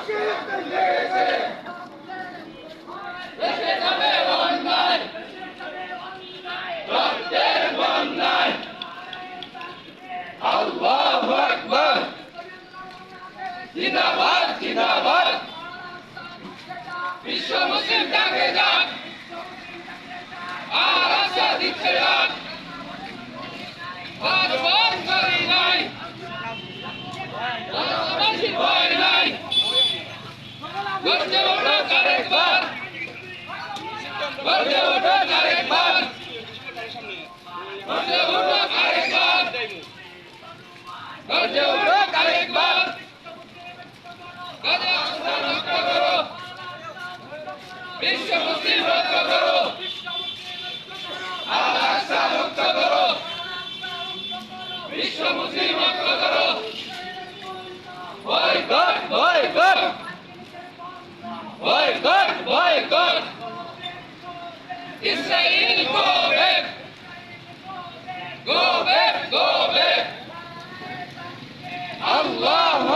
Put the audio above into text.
জেগেছে দেশে বিশ্ব মুসলিম রক্ষা করো আস্থা রক্ষা করো বিশ্ব মুসলিম রক্ষা করো boycott boycott Boykot! Boykot! Israel, go back! Go back! Go back! Allahu